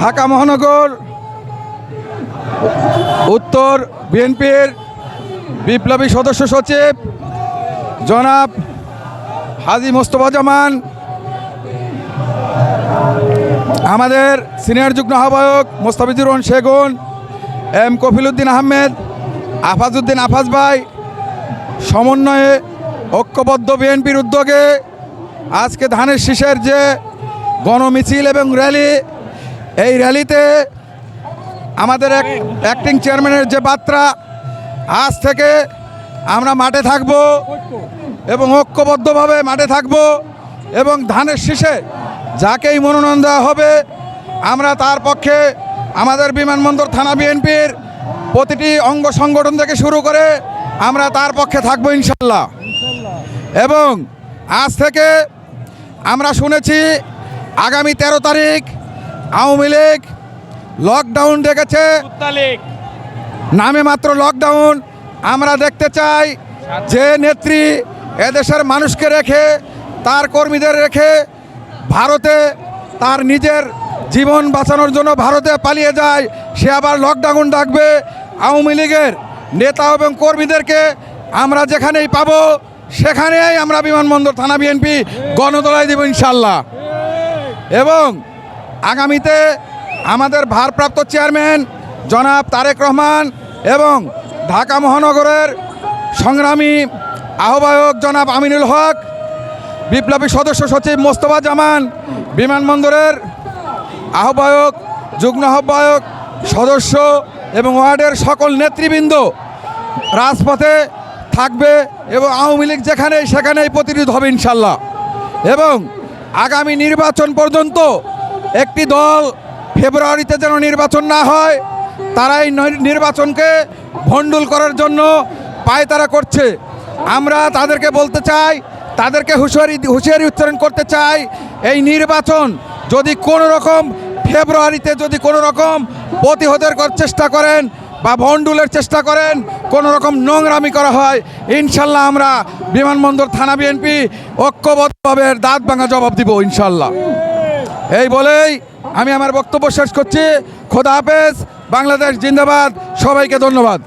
ঢাকা মহানগর, উত্তর বিএনপির বিপ্লবী সদস্য সচিব জনাব হাজি মোস্তফা জামান, আমাদের সিনিয়র যুগ্ম আহ্বায়ক মোস্তাফিজুর রহমান শেগুন এম কফিলুদ্দিন আহমেদ, আফাজউদ্দিন আফাজ ভাই, সমন্বয়ে ঐক্যবদ্ধ বিএনপির উদ্যোগে আজকে ধানের শীষের যে গণমিছিল এবং র্যালি এই র্যালিতে আমাদের এক অ্যাক্টিং চেয়ারম্যানের যে বার্তা, আজ থেকে আমরা মাঠে থাকব এবং ঐক্যবদ্ধভাবে মাঠে থাকব এবং ধানের শীষে যাকেই মনোনয়ন দেওয়া হবে, আমরা তার পক্ষে আমাদের বিমানবন্দর থানা বিএনপির প্রতিটি অঙ্গ সংগঠন থেকে শুরু করে আমরা তার পক্ষে থাকব ইনশাল্লাহ। এবং আজ থেকে আমরা শুনেছি আগামী তেরো তারিখ আওয়ামী লীগ লকডাউন ডেকেছে। নামে মাত্র লকডাউন আমরা দেখতে চাই যে নেত্রী এদেশের মানুষকে রেখে তার কর্মীদের রেখে ভারতে তার নিজের জীবন বাঁচানোর জন্য ভারতে পালিয়ে যায়। সে আবার লকডাউন ডাকবে। আওয়ামী লীগের নেতা এবং কর্মীদেরকে আমরা যেখানেই পাবো সেখানেই আমরা বিমানবন্দর থানা বিএনপি গণতলায় দেব ইনশাল্লাহ। এবং আগামীতে আমাদের ভারপ্রাপ্ত চেয়ারম্যান জনাব তারেক রহমান এবং ঢাকা মহানগরের সংগ্রামী আহ্বায়ক জনাব আমিনুল হক, বিপ্লবী সদস্য সচিব মোস্তফা জামান, বিমানবন্দরের আহ্বায়ক, যুগ্ম আহ্বায়ক সদস্য এবং ওয়ার্ডের সকল নেতৃবৃন্দ রাজপথে থাকবে এবং আওয়ামী লীগ যেখানেই সেখানেই প্রতিরোধ হবে ইনশাল্লাহ। এবং আগামী নির্বাচন পর্যন্ত একটি দল ফেব্রুয়ারিতে যেন নির্বাচন না হয়, তারাই নির্বাচনকে ভণ্ডুল করার জন্য পায়তারা করছে। আমরা তাদেরকে বলতে চাই, তাদেরকে হুঁশিয়ারি হুঁশিয়ারি উচ্চারণ করতে চাই, এই নির্বাচন যদি কোনো রকম ফেব্রুয়ারিতে যদি কোনো রকম প্রতিহতের করার চেষ্টা করেন বা ভণ্ডুলের চেষ্টা করেন, কোনো রকম নোংরামি করা হয়, ইনশাল্লাহ আমরা বিমানবন্দর থানা বিএনপি ঐক্যবদ্ধভাবে দাঁত ভাঙা জবাব দিব, ইনশাল্লাহ। এই বলেই আমি আমার বক্তব্য শেষ করছি। খোদা হাফেজ বাংলাদেশ জিন্দাবাদ। সবাইকে ধন্যবাদ।